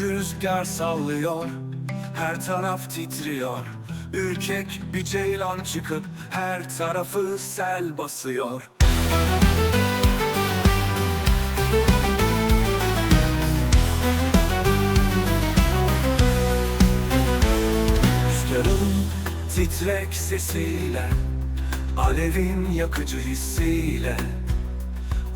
rüzgar sallıyor Her taraf titriyor. Ürkek bir ceylan çıkıp Her tarafı sel basıyor. Rüzgarın titrek sesiyle Alevin yakıcı hissiyle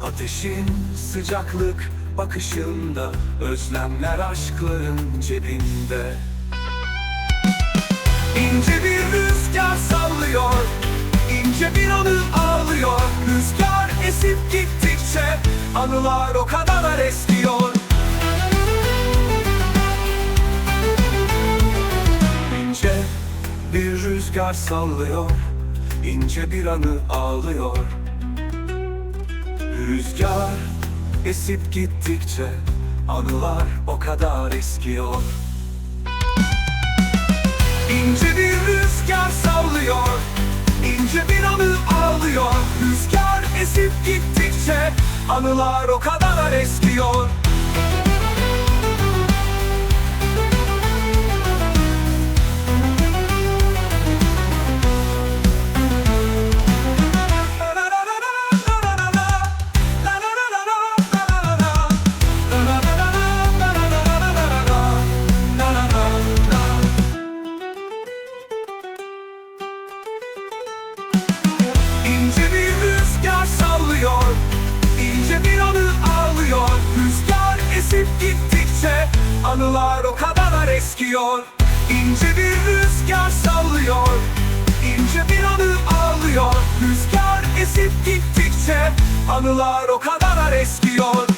Ateşin sıcaklık bakışında Özlemler aşkların cebinde. İnce bir rüzgar sallıyor ince bir anı ağlıyor. Rüzgar esip gittikçe Anılar o kadar eskiyor. İnce bir rüzgar sallıyor ince bir anı ağlıyor. Rüzgar esip gittikçe Anılar o kadar eskiyor. İnce bir rüzgar sallıyor ince bir anı ağlıyor. Rüzgar esip gittikçe Anılar o kadar Anılar o kadar eskiyor. İnce bir rüzgar sallıyor. İnce bir anı ağlıyor. Rüzgar esip gittikçe Anılar o kadar eskiyor